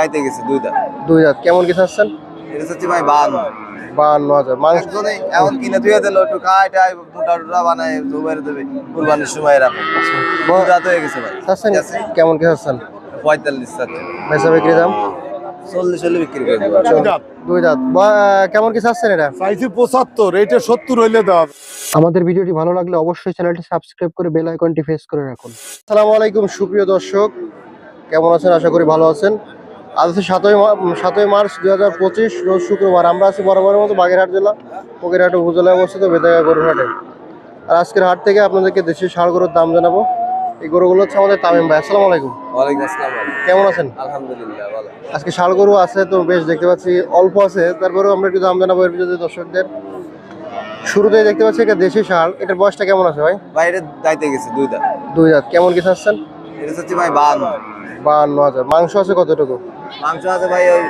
দাইতে গেছে দুই দাঁত। দুই দাঁত। কেমন কি চাচ্ছেন? এটা হচ্ছে ভাই বান বাহান্ন হাজার। মাংস এমন কিনে ধুয়ে দিল একটু খায় টায় মোটা টোটা বানায় জোবাইর দেবে কুরবানির সময় দুই দাঁত হয়ে গেছে ভাই। চাচ্ছেন? কেমন কি চাচ্ছেন? পঁয়তাল্লিশ চাচ্ছে। বেচা বিক্রি দাম? চল্লিশ হলে বিক্রি করে দেবো। দুই দাঁত। কেমন কি চাচ্ছেন এটা? চাইছি পঁচাত্তর এইটা সত্তর হইলে হবে। আমাদের ভিডিওটি ভালো লাগলে অবশ্যই চ্যানেলটি সাবস্ক্রাইব করে বেল আইকনটি প্রেস করে রাখুন। আসসালামু আলাইকুম সুপ্রিয় দর্শক। কেমন আছেন? আশা করি ভালো আছেন। আজ হচ্ছে সাতই সাতই মার্চ দুই হাজার পঁচিশ রোজ শুক্রবার। আমরা আছি বরাবরের মতো বাগেরহাট জেলা ফকিরহাট উপজেলায় অবস্থিত বেদাগা গরুর হাটে। আর আজকের হাট থেকে আপনাদেরকে দেশি ষাড় গরুর দাম জানাব। এই গরুগুলো হচ্ছে আমাদের তামিম ভাই। আসসালামু আলাইকুম। ওয়ালাইকুম আসসালাম। ভাই। কেমন আছেন? আলহামদুলিল্লাহ ভালো। আজকে ষাড় গরু আছে তো বেশ দেখতে পাচ্ছি অল্প আছে। তারপরেও আমরা একটু দাম জানাব এর ভিতরে দর্শকদের। শুরুতেই দেখতে পাচ্ছি এটা দেশি ষাড় এটার বয়সটা কেমন আছে ভাই এটা দাইতে গেছে দুই দাঁত। দুই দাঁত। কেমন কি চাচ্ছেন? এটা হচ্ছে ভাই বান বাহান্ন হাজার। মাংস আছে কতটুকু? মাংস আছে ভাই ওই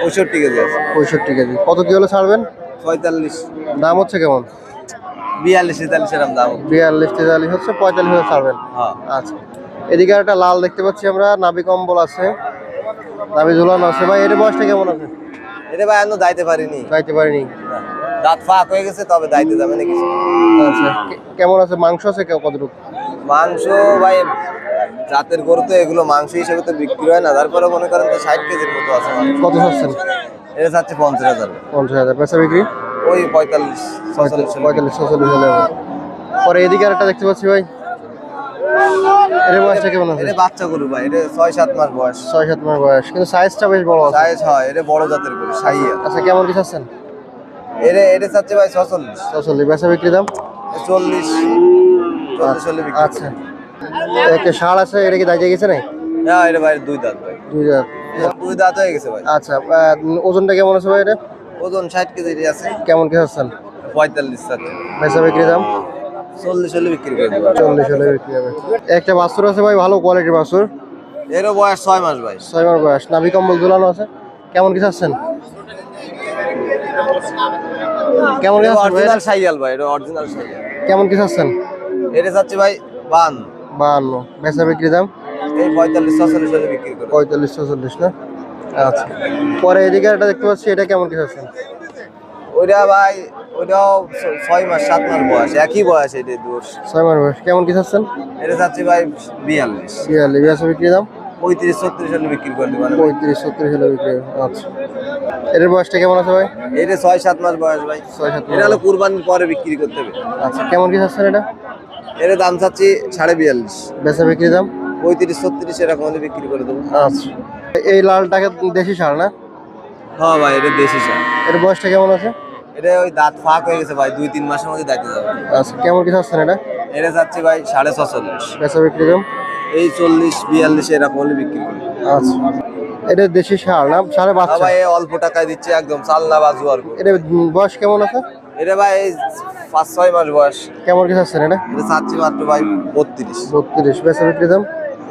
পঁয়ষট্টি কেজি আছে। পঁয়ষট্টি কেজি। কত কি হলে ছাড়বেন? পঁয়তাল্লিশ। দাম হচ্ছে কেমন? বিয়াল্লিশ তেতাল্লিশ এরকম দাম বিয়াল্লিশ তেতাল্লিশ হচ্ছে পঁয়তাল্লিশ হলে ছাড়বেন। হ্যাঁ। আচ্ছা। এদিকে একটা লাল দেখতে পাচ্ছি আমরা নাবি কম্বল আছে। নাবি ঝুলানো আছে। ভাই এর বয়সটা কেমন আছে? এটা ভাই এখনও দাইতে পারিনি। যাইতে পারিনি। দাঁত ফাঁক হয়ে গেছে তবে দাইতে যাবে নাকি। আচ্ছা। কেমন আছে? মাংস আছে কতটুকু? মাংস ভাই জাতের গরু তো এগুলো মাংস হিসেবে তো বিক্রি হয় না তারপরে মনে করেন তো ষাট কেজির মতো আছে। কত চাচ্ছেন? এটা চাচ্ছে পঞ্চাশ হাজার। পঞ্চাশ হাজার। পেঁচা বিক্রি? ওই পঁয়তাল্লিশ ছচল্লিশ পঁয়তাল্লিশ ছচল্লিশ হবে। পরে এদিকে একটা দেখতে পাচ্ছি ভাই। এর বয়সটা কেমন আছে? এটা বাচ্চা গরু ভাই এটা মাস বয়স। ছয় সাত মাস বয়স। কিন্তু সাইজটা বেশ বড় আছে। সাইজ হয় এটা বড় জাতের গরু সাইয়া। আচ্ছা কেমন কি চাচ্ছেন? এটা এটা চাচ্ছে ভাই বেচা বিক্রি দাম? আচ্ছা। একটা ষাঁড় আছে এটা কি দাঁড়িয়ে গেছে নাই হ্যাঁ এটা ভাই দুই দাঁত ভাই। দুই হাজার দুই দাঁত হয়ে গেছে ভাই। আচ্ছা ওজনটা কেমন আছে ভাই এটা? ওজন ষাট কেজি আছে। কেমন কি চাচ্ছেন পঁয়তাল্লিশ চাচ্ছে। বেচা বিক্রি দাম? চল্লিশ হলে বিক্রি করে দেবো। চল্লিশ হলে বিক্রি হবে। একটা বাছুর আছে ভাই ভালো কোয়ালিটির বাছুর। এরও বয়স ছয় মাস ভাই। ছয় মাস বয়স। নাভি কম্বল ঝুলানো আছে। কেমন কি চাচ্ছেন? কেমন কি? অরিজিনাল সাইয়াল ভাই? এটা অরিজিনাল সাইয়াল কেমন কি চাচ্ছেন? এটা চাচ্ছি ভাই বান বাহান্ন। বেচা বিক্রি দাম? এই পঁয়তাল্লিশ ছচল্লিশ হলে বিক্রি করে। পঁয়তাল্লিশ ছচল্লিশ না? আচ্ছা। পরে এদিকে একটা দেখতে পাচ্ছি এটা কেমন কি চাচ্ছেন ওইটা ভাই ওইটাও ছয় মাস সাত মাস বয়স একই বয়স এটা দোষ ছয় মাস বয়স। কেমন কি চাচ্ছেন? এটা চাচ্ছি ভাই বিয়াল্লিশ। বিয়াল্লিশ। বেচা বিক্রি দাম? পঁয়ত্রিশ ছত্রিশ হলে বিক্রি করে দেবো। পঁয়ত্রিশ ছত্রিশ হলে বিক্রি আচ্ছা। এর বয়সটা কেমন আছে ভাই? এটা ছয় সাত মাস বয়স ভাই। ছয় সাত এটা হলো কুরবানির পরে বিক্রি করতে হবে। আচ্ছা কেমন কি চাচ্ছেন এটা? এর দাম চাচ্ছি সাড়ে বিয়াল্লিশ। বেচা বিক্রি দাম? পঁয়ত্রিশ ছত্রিশ এরকম হলে বিক্রি করে দেবো। আচ্ছা। এই লালটাকে দেশি সার না? হ্যাঁ ভাই এটা দেশি সার। এর বয়সটা কেমন আছে? এটা ওই দাঁত ফাঁক হয়ে গেছে ভাই দুই তিন মাসের মধ্যে দাঁতে যাবে। আচ্ছা কেমন কি চাচ্ছেন এটা? এটা চাচ্ছি ভাই সাড়ে ছচল্লিশ। বেচা বিক্রি দাম? এই চল্লিশ বিয়াল্লিশ এরকম হলে বিক্রি করি। আচ্ছা। এটা দেশি সার না? সাড়ে হ্যাঁ বাচ্চা? ভাই অল্প টাকায় দিচ্ছে একদম চালনা বা জুয়ার। গরু। এটা বয়স কেমন আছে? এটা ভাই পাঁচ ছয় মাস বয়স। কেমন কি চাচ্ছেন এটা? এটা চাচ্ছি মাত্র ভাই বত্রিশ। বত্রিশ। বেচা বিক্রি দাম?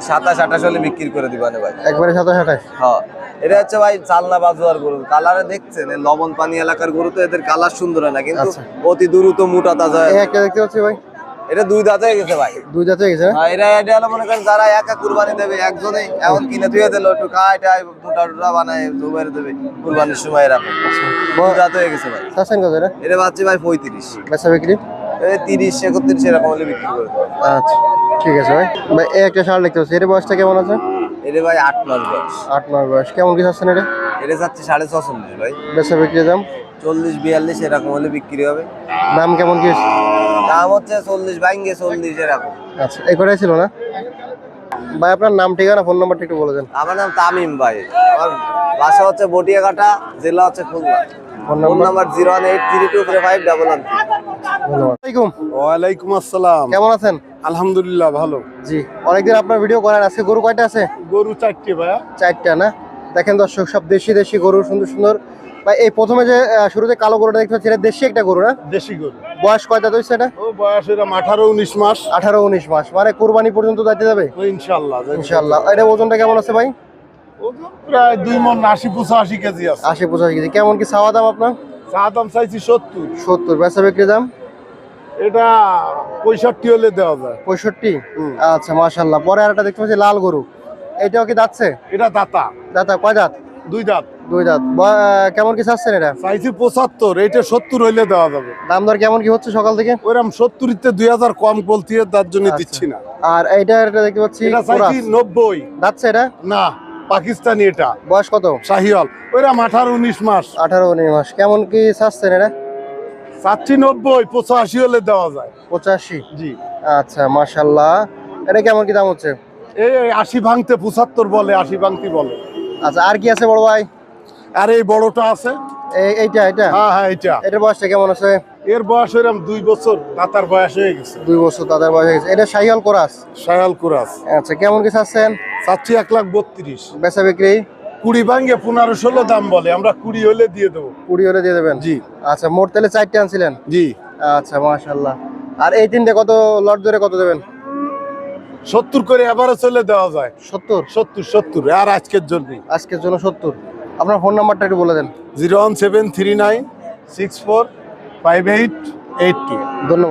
সাতাশ আঠাশ হলে বিক্রি করে দিবানে ভাই। একবারে সাতাশ আঠাশ? হ্যাঁ। এটা হচ্ছে ভাই চালনা বাজুয়ার গরু। কালারে দেখছেন লবণ পানি এলাকার গরু তো এদের কালার সুন্দর হয় না কিন্তু আচ্ছা। অতি দ্রুত মোটা তাজা। একটা দেখতে পাচ্ছি ভাই। এটা দুই দাঁত হয়ে গেছে ভাই। দুই জাতে গেছে? না? আর এরা এটা হলো মনে করেন যারা একা কুরবানি দেবে একজনে এমন কিনে ধুয়ে দিল একটু খায় টায় মোটা টোটা বানায় জোবাইর দেবে কুরবানির সময় এরকম দুই দাঁত হয়ে গেছে ভাই। চাচ্ছেন কত এটা? এটা পাচ্ছি ভাই পঁয়ত্রিশ। বেচা বিক্রি? এই তিরিশ একত্রিশ এরকম হলে বিক্রি করে আচ্ছা ঠিক আছে ভাই। ভাই একটা সার দেখতে পাচ্ছি। এর বয়সটা কেমন আছে? এটা ভাই আট মাস বয়স। আট মাস বয়স। কেমন কি চাচ্ছেন এটা? এটা যাচ্ছে সাড়ে ছচল্লিশ ভাই। বেচা বিক্রি দাম? চল্লিশ বিয়াল্লিশ এরকম হলে বিক্রি হবে। দাম কেমন কি দাম হচ্ছে চল্লিশ বাইঙ্গে চল্লিশ এরকম। আচ্ছা এই কটাই ছিল না? ভাই আপনার নাম ঠিকানা ফোন নাম্বারটা একটু বলে দেন। আমার নাম তামিম ভাই। আমার বাসা হচ্ছে বটিয়াঘাটা জেলা হচ্ছে Khulna. Phone number? Number zero one eight three two three five double one ওয়ালাইকুম আসসালাম। কেমন আছেন? আলহামদুলিল্লাহ ভালো। জি অনেকদিন আপনার ভিডিও করেন আজকে গরু কয়টা আছে? গরু চারটে ভাইয়া। চারটা না? দেখেন দর্শক সব দেশি দেশি গরু সুন্দর সুন্দর। ভাই এই প্রথমে যে শুরুতে কালো গরুটা দেখতে পাচ্ছি এটা দেশি একটা গরু না? দেশি গরু। বয়স কয়টা হয়েছে এটা? ও বয়স এরম আঠারো উনিশ মাস। আঠারো উনিশ মাস। মানে কোরবানি পর্যন্ত যাইতে যাবে? ইনশাল্লাহ ইনশাল্লাহ। এটা ওজনটা কেমন আছে ভাই? ওজন প্রায় কেজি আছে। কেজি। কেমন কি চাওয়া দাম আপনার? দাম চাইছি সত্তর। সত্তর। বেচা বিক্রি দাম? এটা পঁয়ষট্টি হলে দেওয়া যায়। পঁয়ষট্টি? হুম। আচ্ছা মাশাল্লাহ। পরে আর একটা দেখতে পাচ্ছি লাল গরু। এটাও কি দাঁতছে? এটা দাতা। দাঁতা কয় দাঁত? দুই দাঁত। দুই দাঁত। কেমন কি চাচ্ছেন এটা? চাইছি পঁচাত্তর এইটা সত্তর হইলে দেওয়া যাবে। দাম দর কেমন কি হচ্ছে সকাল থেকে? ওইরকম সত্তরিতে দুই হাজার কম বলতি তার জন্য আচ্ছা। দিচ্ছি না। আর এইটা এটা দেখতে পাচ্ছি এটা চাইছি নব্বই। দাঁতছে এটা? না পাকিস্তানি এটা। বয়স কত? শাহিওয়াল। ওইরকম আঠারো উনিশ মাস। আঠারো উনিশ মাস। কেমন কি চাচ্ছেন এটা? চাচ্ছি নব্বই পঁচাশি হলে দেওয়া যায়। পঁচাশি। জি। আচ্ছা মাশাল্লাহ। এটা কেমন কি দাম হচ্ছে? এই আশি ভাঙতে পঁচাত্তর বলে আশি ভাঙতি বলে। আচ্ছা আর কি আছে বড় ভাই? আর এই বড়টা আছে। এইটা এটা হ্যাঁ হ্যাঁ এটা এটার বয়সটা কেমন আছে? এর বয়স এরকম দুই বছর দাতার বয়স হয়ে গেছে। দুই বছর তাদের বয়স হয়ে গেছে। এটা শাহিয়াল কোরাস? শায়াল কুরাস। আচ্ছা কেমন কি চাচ্ছেন? চাচ্ছি এক লাখ বত্রিশ। বেচা বিক্রি? কুড়ি ভাঙ্গে পনেরো ষোলো দাম বলে আমরা কুড়ি হলে দিয়ে দেবো। কুড়ি হলে দিয়ে দেবেন? জি। আচ্ছা মোট তাহলে চারটে আনছিলেন? জি। আচ্ছা মাশাল্লাহ আর এই তিনটে কত লট ধরে কত দেবেন? সত্তর করে এবারে চলে দেওয়া যায়। সত্তর? সত্তর সত্তর আর আজকের জন্য। আজকের জন্য সত্তর। আপনার ফোন নাম্বারটা একটু বলে দেন। Zero one seven three nine six four five eight eight two. ধন্যবাদ।